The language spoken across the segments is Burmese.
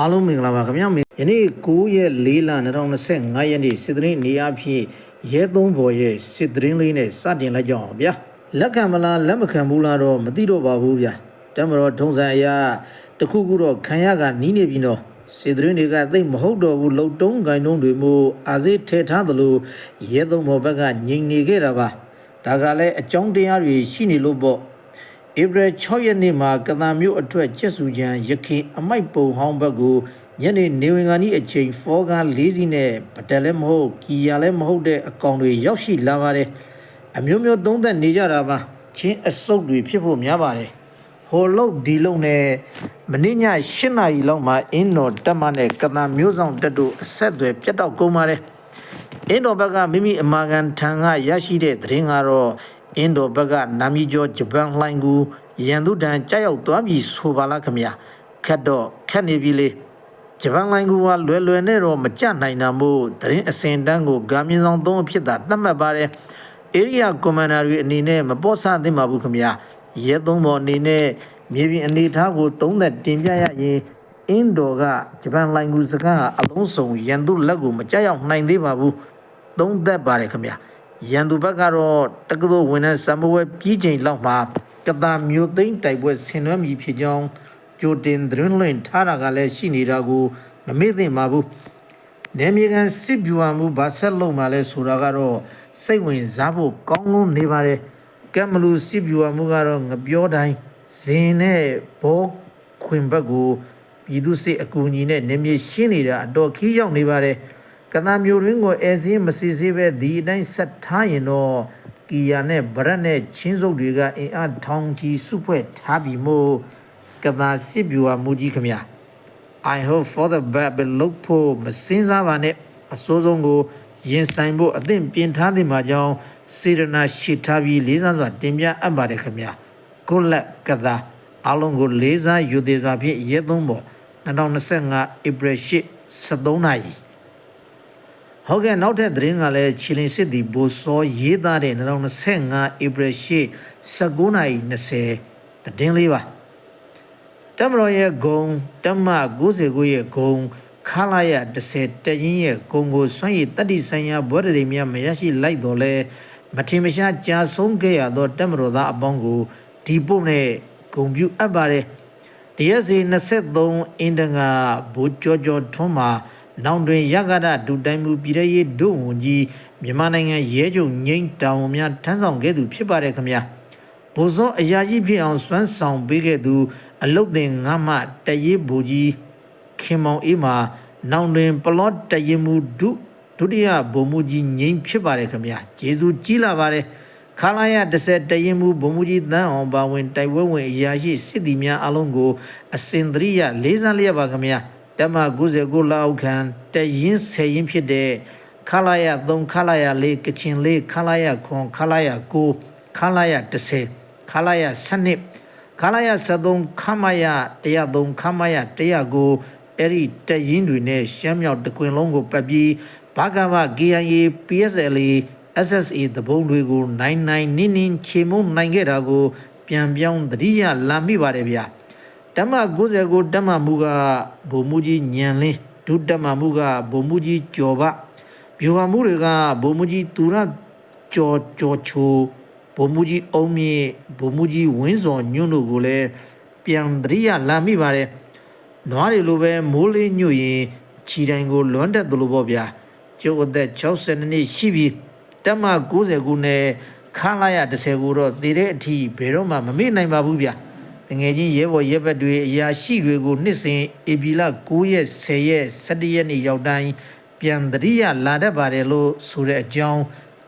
အားလုံးမင်္ဂလာပါခင်ဗျာယနေ့9ရက်4လ2025ရက်နေ့စစ်တရင်နေရာဖြစ်ရဲသုံးဘော်ရဲ့စစ်တရင်လေးနဲ့စတင်လိုက်ကြအောင်ဗျာလက်ခံမလားလက်မခံဘူးလားတော့မသိတော့ပါဘူးဗျာတမတော်ထုံစံအရာတခုခုတော့ခံရကနီးနေပြီနော်စစ်တရင်တွေကသိမဟုတ်တော့ဘူးလှုပ်တုံးဂိုင်းတုံးတွေမို့အာဇေးထဲထားသလိုရဲသုံးဘော်ဘက်ကငြိမ်နေခဲ့တာပါဒါကလည်းအကြောင်းတရားတွေရှိနေလို့ပေါ့ ဧပြီ6ရက်နေ့မှာကသာမျိုးအထွတ်ကျက်စုချံရခင်အမိုက်ပုံဟောင်းဘက်ကိုညနေနေဝင်ကန်ဤအချိန်ဖောကား၄စီးနဲ့ပတက်လည်းမဟုတ်ကီယာလည်းမဟုတ်တဲ့အကောင်တွေရောက်ရှိလာပါတယ်အမျိုးမျိုးသုံးသက်နေကြတာပါချင်းအစုပ်တွေဖြစ်ဖို့များပါတယ်ဟိုလုတ်ဒီလုတ်နဲ့မင်းည8နာရီလောက်မှာအင်းတော်တက်မနဲ့ကသာမျိုးဆောင်တက်တို့အဆက်အသွယ်ပြတ်တော့ကုန်ပါတယ်အင်းတော်ဘက်ကမိမိအမာကန်ထံကရရှိတဲ့သတင်းကတော့ အင်းတော်ဘက်ကနာမီကျော်ဂျပန်လှိုင်းကူရန်သူတန်ကြောက်ရောက်သွားပြီဆိုပါလားခင်ဗျာခက်တော့ခက်နေပြီလေဂျပန်လှိုင်းကူကလွယ်လွယ်နဲ့တော့မကြနိုင်တာမို့သတင်းအစင်တန်းကိုဂါမြင်ဆောင်သုံးအဖြစ်သာသတ်မှတ်ပါတယ် area commander တွေအနေနဲ့မပေါ်ဆသင့်ပါဘူးခင်ဗျာရဲသုံးပေါ်အနေနဲ့မြေပြင်အနေအထားကိုသုံးသက်တင်ပြရရင်အင်းတော်ကဂျပန်လိုင်ဂူစကားအလုံးစုံရန်သူလက်ကိုမကြောက်ရောက်နိုင်သေးပါဘူးသုံးသက်ပါတယ်ခင်ဗျာ ရန်သူဘက်ကတော့တက္ကသိုလ်ဝင်တဲ့စံမဝဲပြီးချိန်လောက်မှာကတာမျိုးသိန်းတိုက်ပွဲဆင်နွှဲမိဖြစ်ကြောင်းကြိုတင်သတင်းလွှင့်ထားတာကလည်းရှိနေတာကိုမမေ့သင့်ပါဘူးနေမြေကန်စစ်ဗျူဟာမှုဘာဆက်လုံးမှလဲဆိုတာကတော့စိတ်ဝင်စားဖို့ကောင်းလို့နေပါတယ်ကမ်မလူစစ်ဗျူဟာမှုကတော့ငပြောတိုင်းဇင်းနဲ့ဘောခွင်ဘက်ကိုပြည်သူစစ်အကူအညီနဲ့နေမြေရှင်းနေတာအတော်ခီးရောက်နေပါတယ် ကနာမျိုးရင်းကိုအဲစင်းမစီစေးပဲဒီအတိုင်းဆက်ထားရင်တော့ကီယာနဲ့ဗရက်နဲ့ချင်းစုပ်တွေကအင်အားထောင်ချီစုဖွဲ့ထားပြီးမို့ကနာစစ်ဗျူဟာမှုကြီးခမညာ I hope for the bad ပဲလုပ်ဖို့မစင်စားပါနဲ့အစိုးဆုံးကိုရင်ဆိုင်ဖို့အသင့်ပြင်ထားသင့်ပါကြောင်းစေရနာရှိထားပြီးလေးစားစွာတင်ပြအပ်ပါတယ်ခင်ဗျာ Good luck ကသာအလုံးကိုလေးစားယူသေးစွာဖြင့်ရဲသုံးပေါ်2025 April 8 73နာရီ ဟုတ်ကဲ့နောက်ထပ်သတင်းကလည်းချီလင်စစ်သည်ဘိုစောရေးသားတဲ့2025 April 8 19နာရီ20သတင်းလေးပါတမတော်ရဲ့ဂုံတမ99ရဲ့ဂုံခလာရ10တရင်ရဲ့ဂုံကိုစွန့်ရည်တတိဆိုင်ရာဘောဓရေမြတ်မရရှိလိုက်တော့လဲမထင်မရှားကြာဆုံးခဲ့ရသောတမတော်သားအပေါင်းကိုဒီပုတ်နဲ့ဂုံပြုအပ်ပါတယ်တရက်စီ23အင်တန်ကဘူကြောကြောထွန်းမှာ နောင်တွင်ရဂဒဒုတိုင်းမူပြည်ရဲ့ဒုဝန်ကြီးမြန်မာနိုင်ငံရဲချုပ်ငိမ့်တောင်များထမ်းဆောင်ခဲ့သူဖြစ်ပါတယ်ခင်ဗျာဘိုးစောအရာကြီးဖြစ်အောင်စွမ်းဆောင်ပေးခဲ့သူ အလုတ်တင်ငါမတရေဘူကြီးခင်မောင်အေးမှာနောင်တွင်ပလော့တရေမူဒုဒုတိယဘုံမူကြီးငိမ့်ဖြစ်ပါတယ်ခင်ဗျာဂျေဇူးကြီးလာပါတယ်ခလာရ10တရေမူဘုံမူကြီးတန်းအောင်ပါဝင်တိုက်ပွဲဝင်အရာရှိစစ်သည်များအလုံးကိုအစင်တရိယလေးစားလျက်ပါခင်ဗျာ တမ99လောက်ခံတရင်ဆယ်ရင်ဖြစ်တဲ့ခလာရ3ခလာရ4ကချင်4ခလာရခွန်ခလာရ9ခလာရ10ခလာရ7ခလာရ73ခမရ103ခမရ100ကိုအဲ့ဒီတရင်တွေနဲ့ရှမ်းမြောက်တကွင်လုံးကိုပတ်ပြီးဘာကဗ KIA PSLA SSA တဘုံတွေကိုနိုင်နိုင်နင်းနင်းချေမုံနိုင်ခဲ့တာကို ပြန်ပြောင်းတတိယလာမိပါတယ်ဗျာ တမ99တမမှုကဗိုလ်မှူးကြီးညံလင်းဒုတမမှုကဗိုလ်မှူးကြီးကျော်ပဗျူဟာမှုတွေကဗိုလ်မှူးကြီးသူရကျော်ကျော်ချိုဗိုလ်မှူးကြီးအုံးမြေဗိုလ်မှူးကြီးဝင်းစော်ညွန့်တို့ကိုလည်းပြန်တရိယာလာမိပါတယ်နွားတွေလိုပဲမိုးလေးညွတ်ရင်ခြီတိုင်းကိုလွမ်းတက်သလိုပေါ့ဗျာကျုပ်အသက်62နှစ်ရှိပြီတမ90ခုနဲ့ခါလာရ10ခုတော့တည်တဲ့အထိဘယ်တော့မှမမေ့နိုင်ပါဘူးဗျာ တငယ်ချင်းရဲဘော်ရဲဘက်တွေအရာရှိတွေကိုနှစ်စဉ်ဧပြီလ9ရက်10ရက်17ရက်နေ့ရောက်တိုင်းပြန်တရိယာလာတတ်ပါတယ်လို့ဆိုတဲ့အကြောင်း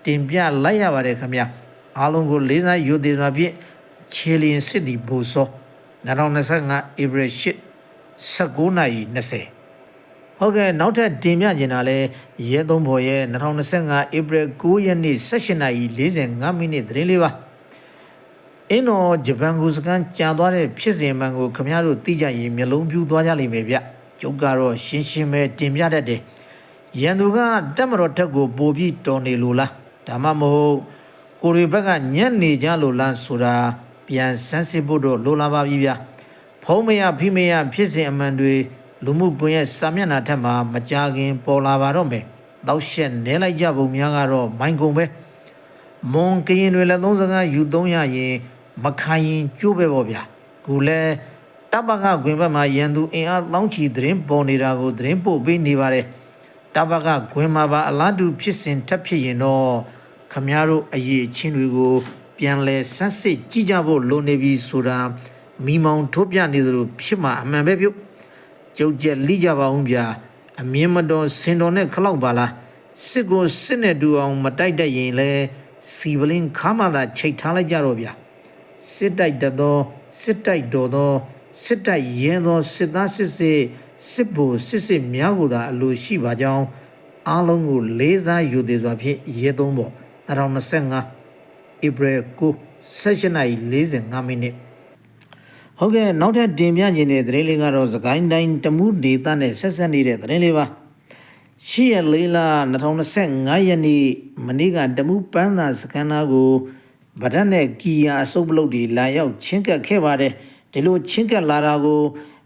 တင်ပြလိုက်ရပါတယ်ခင်ဗျာအားလုံးကိုလေးစားယူသေးစွာဖြင့်ခြေလျင်စစ်တီဘူစော2025 April 8 19နာရီ20ဟုတ်ကဲ့နောက်ထပ်တင်ပြကျင်တာလဲရဲသုံးဘော်ရဲ့2025 April 9ရက်နေ့16နာရီ45မိနစ်သတင်းလေးပါ အင်းတော်ဂျပန်ကိုစကန်ကြာသွားတဲ့ဖြစ်စဉ်မှန်ကိုခမရတို့သိကြရင်မျက်လုံးပြူသွားကြလိမ့်မယ်ဗျကျုပ်ကတော့ရှင်းရှင်းပဲတင်ပြတတ်တယ်ရန်သူကတက်မတော်ထက်ကိုပိုပြီးတော်နေလို့လားဒါမှမဟုတ်ကိုရီဘက်ကညံ့နေကြလို့လားဆိုတာပြန်ဆန်းစစ်ဖို့တော့လိုလာပါပြီဗျဖုံးမရဖိမရဖြစ်စဉ်အမှန်တွေလူမှုကွန်ရက်စာမျက်နှာထက်မှာမကြခင်ပေါ်လာပါတော့မယ်တောက်ရှက်နဲလိုက်ကြပုံများကတော့မိုင်ကုန်ပဲမွန်ကရင်တွေလည်းသုံးစကားယူသုံးရရင် မခိုင်ရင်ကျိုးပဲပေါ့ဗျာခုလဲတပကခွင်ဘက်မှာရန်သူအင်အားတောင်းချီသတင်းပေါ်နေတာကိုသတင်းပို့ပေးနေပါတယ်တပကခွင်မှာပါအလားတူဖြစ်စဉ်ထပ်ဖြစ်ရင်တော့ခမည်းတော်အရေးအချင်းတွေကို ပြန်လဲဆန်းစစ်ကြည့်ကြဖို့လိုနေပြီဆိုတာမိမောင်ထုတ်ပြနေသလိုဖြစ်မှာအမှန်ပဲပြုတ်ကြုတ်ကြက်လိကြပါအောင်ဗျာအမြင်မတော်စင်တော်နဲ့ခလောက်ပါလားစစ်ကိုစစ်နဲ့တူအောင် မတိုက်တတ်ရင်လဲစီဗလင်းခါမှသာချိတ်ထားလိုက်ကြတော့ဗျာ စစ်တိုက်တတ်သောစစ်တိုက်တော်သောစစ်တိုက်ရဲသောစစ်သားစစ်စစ်စစ်ဘိုစစ်စစ်များကိုသာအလိုရှိပါကြောင်းအားလုံးကိုလေးစားယူသေးစွာဖြင့်ရဲသုံးပေါ်2025ဧပြီ9 16:45မိနစ်ဟုတ်ကဲ့နောက်ထပ်တင်ပြခြင်းတဲ့သတင်းလေးကတော့သခိုင်းတိုင်းတမှုဒေသနဲ့ဆက်ဆက်နေတဲ့သတင်းလေးပါရှိရလေးလာ2025ရက်နေ့မနေ့ကတမှုပန်းသာစကန်နာကို ဗဒတ်နဲ့ကီယာအစုပ်ပလုတ်တွေလာရောက်ချင်းကပ်ခဲ့ပါတယ်ဒီလိုချင်းကပ်လာတာကို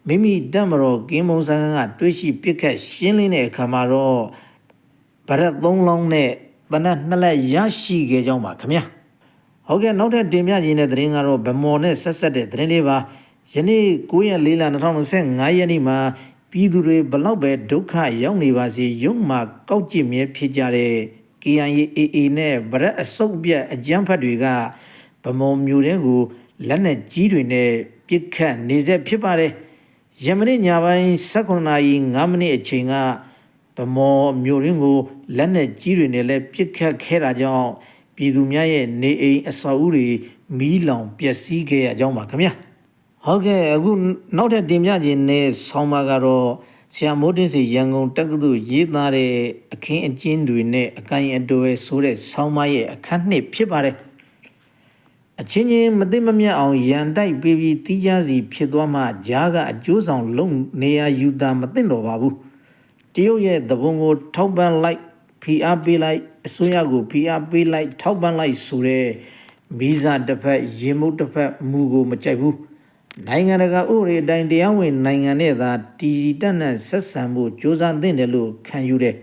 မိမိတက်မတော်ကင်းမုံစကန်ကတွေးရှိပစ်ခတ်ရှင်းလင်းတဲ့အခါမှာတော့ဗဒတ်၃လောင်းနဲ့တနက်နှစ်လက်ရရှိခဲ့ကြောင်းပါခင်ဗျာဟုတ်ကဲ့နောက်ထပ်တင်ပြရင်းတဲ့သတင်းကတော့ဗမော်နဲ့ဆက်ဆက်တဲ့သတင်းလေးပါယနေ့9ရက်4လ2025ရက်နေ့မှာပြည်သူတွေဘလောက်ပဲဒုက္ခရောက်နေပါစေရုံမှာကောက်ကြည့်မြဲဖြစ်ကြတဲ့ KIAA နဲ့ဗရက်အစုပ်ပြတ်အကြမ်းဖက်တွေကဗမော်မျိုးတဲ့ကိုလက်နက်ကြီးတွေနဲ့ပစ်ခတ်နေဆက်ဖြစ်ပါတယ်ယမနေ့ညပိုင်း7:00နာရီ9မိနစ်အချိန်ကဗမော်မျိုးရင်းကိုလက်နက်ကြီးတွေနဲ့လည်းပစ်ခတ်ခဲ့တာကြောင့်ပြည်သူများရဲ့နေအိမ်အဆောက်အဦတွေမီးလောင်ပျက်စီးခဲ့ရကြောင်းပါခင်ဗျာဟုတ်ကဲ့အခုနောက်ထပ်တင်ပြခြင်းနဲ့ဆောင်းပါကတော့ ဆရာမိုးတင်စီရန်ကုန်တက္ကသိုလ်ရေးသားတဲ့အခင်းအကျင်းတွေနဲ့အကိုင်အတော်ရဲ့ဆိုတဲ့ဆောင်းပါရဲ့အခန်းနှစ်ဖြစ်ပါတယ်အချင်းချင်းမသိမမြတ်အောင်ရန်တိုက်ပေးပြီးတီးကြစီဖြစ်သွားမှဂျားကအကျိုးဆောင်လုံနေရယူတာမသိတော့ပါဘူးတရုတ်ရဲ့သဘုံကိုထောက်ပံ့လိုက်ဖိအားပေးလိုက်အစိုးရကိုဖိအားပေးလိုက်ထောက်ပံ့လိုက်ဆိုတဲ့မီဇာတစ်ဖက်ရေမုတ်တစ်ဖက်မူကိုမကြိုက်ဘူး နိုင်ငံတကာဥပဒေအတိုင်းတရားဝင်နိုင်ငံနဲ့သာတည်တတ်တဲ့ဆက်ဆံမှုစ조사သင့်တယ်လို့ခံယူတယ်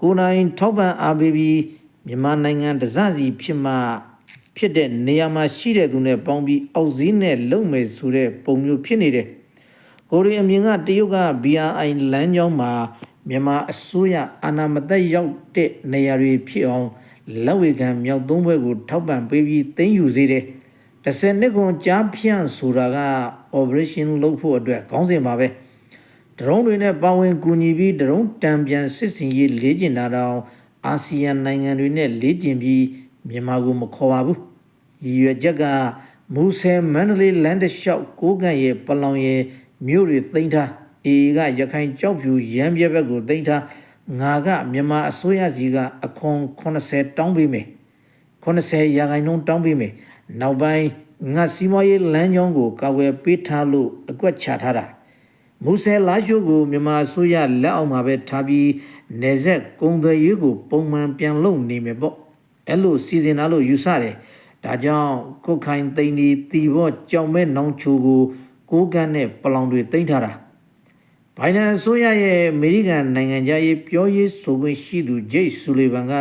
ကိုယ်တိုင်ထောက်ပံ့အားပေးပြီးမြန်မာနိုင်ငံတစစီဖြစ်မှဖြစ်တဲ့နေရာမှာရှိတဲ့သူနဲ့ပေါင်းပြီးအောက်စည်းနဲ့လုံမယ်ဆိုတဲ့ပုံမျိုးဖြစ်နေတယ်ကိုရီအမြင်ကတရုတ်က BRI လမ်းကြောင်းမှာမြန်မာအစိုးရအာဏာမသက်ရောက်တဲ့နေရာတွေဖြစ်အောင်လက်ဝေခံမြောက်သုံးဘွဲကိုထောက်ပံ့ပေးပြီးသိမ်းယူစေတယ်။ တစ်စက်နှစ်ကွန်ကြားဖြန့်ဆိုတာက operation လုပ်ဖို့အတွက်ခေါင်းစဉ်ပါပဲ။ဒရုန်းတွေနဲ့ပါဝင်ကူညီပြီးဒရုန်းတံပြန်စစ်စင်ရေးလေ့ကျင့်တာတော့အာဆီယံနိုင်ငံတွေနဲ့လေ့ကျင့်ပြီးမြန်မာကိုမခေါ်ပါဘူး။ရည်ရွယ်ချက်ကမူဆယ်မန္တလေးလန်ဒရှောက်ကိုကန့်ရဲ့ပလောင်ရဲ့မြို့တွေသိမ်းထားအေကရခိုင်ကြောက်ဖြူရမ်းပြက်ဘက်ကိုသိမ်းထားငါကမြန်မာအစိုးရစီကအခွန်80တောင်းပေးမယ်80ရာခိုင်နှုန်းတောင်းပေးမယ် နောက်ပိုင်းငါစီမွားရေးလမ်းကြောင်းကိုကာဝယ်ပေးထားလို့အကွက်ချထားတာမူဆယ်လာရှိုးကိုမြန်မာအစိုးရလက်အောက်မှာပဲထားပြီးနေဆက်ကုံသွယ်ရေးကိုပုံမှန်ပြန်လုပ်နေမယ်ပေါ့အဲ့လိုစီစဉ်လာလို့ယူဆတယ်ဒါကြောင့်ကုတ်ခိုင်သိန်းဒီတီဘော့ကြောင်မဲ့နောင်ချိုကိုကိုးကန်းနဲ့ပလောင်တွေသိမ်းထားတာဘိုင်ဒန်အစိုးရရဲ့အမေရိကန်နိုင်ငံသားရေးပြောရေးဆိုခွင့်ရှိသူဂျိတ်ဆူလီဗန်က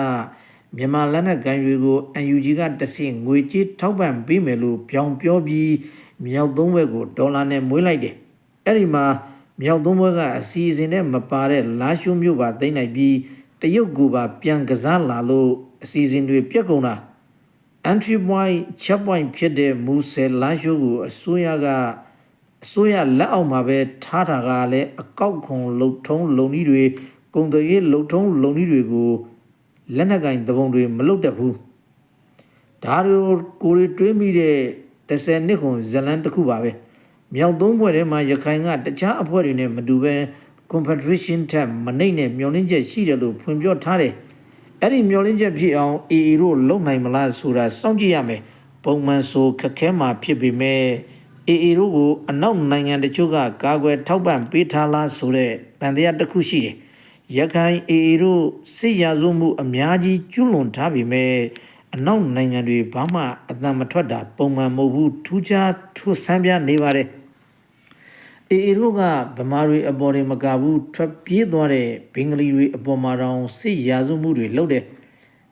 မြန်မာလက်နက်ကိုင်တွေကို UNG ကတဆင့်ငွေကြေးထောက်ပံ့ပေးမယ်လို့ပြောင်ပြောပြီးမြောက်သုံးဘက်ကိုဒေါ်လာနဲ့မွေးလိုက်တယ်။အဲ့ဒီမှာမြောက်သုံးဘက်ကအစီအစဉ်နဲ့မပါတဲ့လာရှုံမျိုးပါသိမ့်လိုက်ပြီးတရုတ်ကပါပြန်ကစားလာလို့အစီအစဉ်တွေပြက်ကုန်တာ entry point check point ဖြစ်တဲ့မူဆယ်လာရှုကိုအစိုးရကအစိုးရလက်အောက်မှာပဲထားတာကလည်းအကောက်ခွန်လှုပ်ထုံးလုံနည်းတွေကုန်သွယ်ရေးလှုပ်ထုံးလုံနည်းတွေကို လက်နက်ကင်သဘုံတွေမလုတ်တတ်ဘူးဒါတို့ကိုရီတွေးမိတဲ့30နှစ်ခွန်ဇလန်တစ်ခုပါပဲမြောက်သုံးဘွဲ့ထဲမှာရခိုင်ကတခြားအဖွဲ့တွေနဲ့မတူပဲ Confederation ထက်မနှိမ့်နဲ့မျောလင်းချက်ရှိတယ်လို့ဖွင့်ပြောထားတယ်အဲ့ဒီမျောလင်းချက်ဖြစ်အောင် AA တို့လုံနိုင်မလားဆိုတာစောင့်ကြည့်ရမယ်ပုံမှန်ဆိုခက်ခဲမှာဖြစ်ပေမဲ့ AA တို့ကိုအနောက်နိုင်ငံတချို့ကကာကွယ်ထောက်ပံ့ပေးထားလားဆိုတဲ့တန်တရားတစ်ခုရှိတယ်။ ရခိုင် AA တို့စစ်ရာဇဝမှုအများကြီးကျွလွန်ထားပေမဲ့အနောက်နိုင်ငံတွေဘာမှအသံမထွက်တာပုံမှန်မဟုတ်ဘူးထူးခြားထူးဆန်းပြနေပါတယ်။အေအေတို့ကဗမာတွေအပေါ်တွေမကဘူးထွက်ပြေးသွားတဲ့ဘင်္ဂလီတွေအပေါ်မှာတောင်စစ်ရာဇဝမှုတွေလုပ်တယ်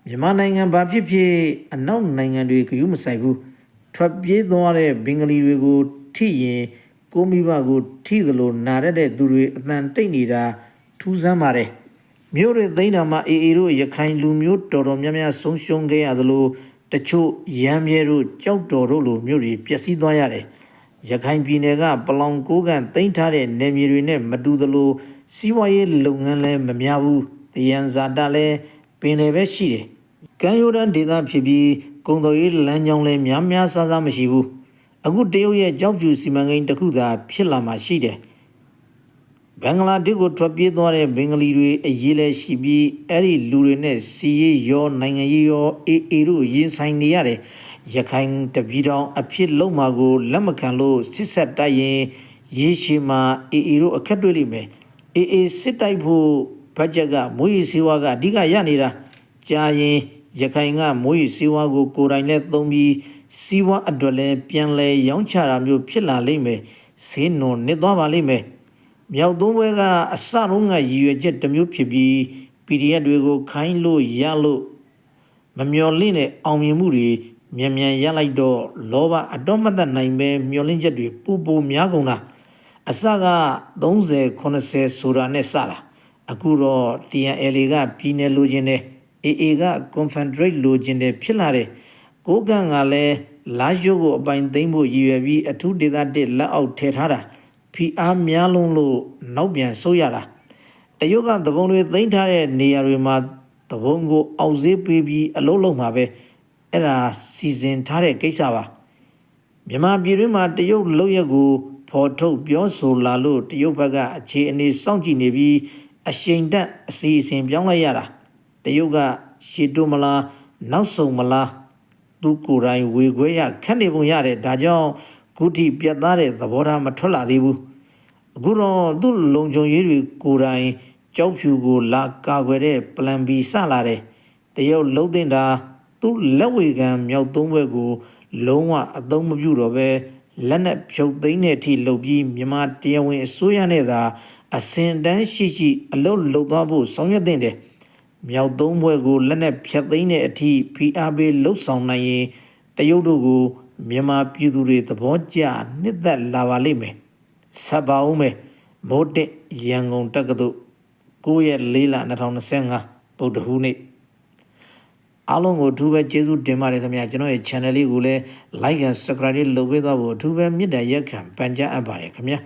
မြန်မာနိုင်ငံဘာဖြစ်ဖြစ်အနောက်နိုင်ငံတွေဂရုမစိုက်ဘူးထွက်ပြေးသွားတဲ့ဘင်္ဂလီတွေကိုထိရင်ကိုမိဘကိုထိသလိုနာရတဲ့သူတွေအတန်တိတ်နေတာ ထူးဆန်းပါတယ်မြို့တွေသိမ်းတာမှာအေအေတို့ရခိုင်လူမျိုးတော်တော်များများဆုံးရှုံးခဲ့ရသလိုတချို့ရမ်းမြဲတို့ကြောက်တော်တို့လိုမြို့တွေပျက်စီးသွားရတယ်ရခိုင်ပြည်နယ်ကပလောင်ကိုးကန်တိမ့်ထားတဲ့နယ်မြေတွေနဲ့မတူသလိုစီးပွားရေးလုပ်ငန်းလည်းမများဘူး။တယံဇာတလည်းပင်လယ်ပဲရှိတယ်။ကမ်းရိုးတန်းဒေသဖြစ်ပြီးကုန်သွယ်ရေးလမ်းကြောင်းလည်းများများဆဆမရှိဘူး။အခုတရုတ်ရဲ့ကြောက်ဖြူစီမံကိန်းတစ်ခုသာဖြစ်လာမှရှိတယ်။ ဘင်္ဂလားဒေ့ရှ်ကိုထွက်ပြေးသွားတဲ့ဘင်္ဂလီတွေအရေးလဲရှိပြီးအဲ့ဒီလူတွေနဲ့စီးရေးရောနိုင်ငံရေးရောအေအေတို့ရင်ဆိုင်နေရတယ်။ရခိုင်တပြည်တော်အဖြစ်လုံးမှာကိုလက်မခံလို့စစ်ဆက်တိုက်ရင်ရေရှည်မှာအေအေတို့အခက်တွေ့လိမ့်မယ်။အေအေစစ်တိုက်ဖို့ဘတ်ဂျက်ကမွေးရစေဝါကအဓိကရနေတာကြာရင်ရခိုင်ကမွေးရစေဝါကိုကိုယ်တိုင်နဲ့သုံးပြီးစီးပွားအတွက်လည်းပြန်လဲရောင်းချတာမျိုးဖြစ်လာလိမ့်မယ်။ဈေးနှုန်းနစ်သွားပါလိမ့်မယ်။ မြောက်သုံးဘွဲကအစတုန်းကရည်ရွယ်ချက်တစ်မျိုးဖြစ်ပြီး PDF တွေကိုခိုင်းလို့ရလို့မမျော်လင့်တဲ့အောင်မြင်မှုတွေမြန်မြန်ရလိုက်တော့လောဘအတော့မတတ်နိုင်ပဲမျော်လင့်ချက်တွေပူပူများကုန်တာအစက30 80ဆိုတာနဲ့စတာအခုတော့ TNL ကပြည်နယ်လိုချင်တယ် AA က Confederate လိုချင်တယ်ဖြစ်လာတယ်ကိုကန့်ကလည်းလာရုပ်ကိုအပိုင်သိမ်းဖို့ရည်ရွယ်ပြီးအထူးဒေသတစ်လက်အောက်ထည့်ထားတာ ဖိအားများလုံးလို့နောက်ပြန်ဆုတ်ရတာတရုတ်ကသဘုံတွေသိမ်းထားတဲ့နေရာတွေမှာသဘုံကိုအောက်ဈေးပေးပြီးအလုံးလုံးမှာပဲအဲ့ဒါစီစဉ်ထားတဲ့ကိစ္စပါမြန်မာပြည်တွင်းမှာတရုတ်လုံရက်ကိုဖော်ထုတ်ပြောဆိုလာလို့တရုတ်ဘက်ကအခြေအနေစောင့်ကြည့်နေပြီးအရှိန်တက်အစီအစဉ်ပြောင်းလိုက်ရတာတရုတ်ကရှေ့တိုးမလားနောက်ဆုံးမလားသူကိုယ်တိုင်ဝေခွဲရခက်နေပုံရတယ်ဒါကြောင့်ဂုတိပြတ်သားတဲ့သဘောထားမထွက်လာသေးဘူး အခုတော့သူ့လုံခြုံရေးတွေကိုယ်တိုင်ကြောက်ဖြူကိုလာကာကွယ်တဲ့ plan B စလာတယ်တရုတ်လုံးတင်တာသူ့လက်ဝေခံမြောက်သုံးဘက်ကို လုံးဝအသုံးမပြုတော့ပဲလက်နဲ့ဖြုတ်သိမ်းတဲ့အထိလုပ်ပြီးမြန်မာတရားဝင်အစိုးရနဲ့သာအစင်တန်းရှိရှိအလုပ်လုပ်သွားဖို့ဆောင်ရွက်တင်တယ်မြောက်သုံးဘွဲကိုလက်နဲ့ဖြတ်သိမ်းတဲ့အထိဖိအားပေးလှုပ်ဆောင်နိုင်ရင်တရုတ်တို့ကိုမြန်မာပြည်သူတွေသဘောကျနှစ်သက်လာပါလိမ့်မယ်။ ဆက်ပါဦးမယ်။မိုးတက်ရန်ကုန်တက္ကသိုလ်9ရက်4လ2025ဗုဒ္ဓဟူးနေ့အားလုံးကိုအထူးပဲကျေးဇူးတင်ပါတယ်ခင်ဗျာကျွန်တော်ရဲ့ channel လေးကိုလည်း like and subscribe လုပ်ပေးသွားဖို့အထူးပဲမြစ်တာရက်ခံပန်ကြားအပ်ပါတယ်ခင်ဗျာ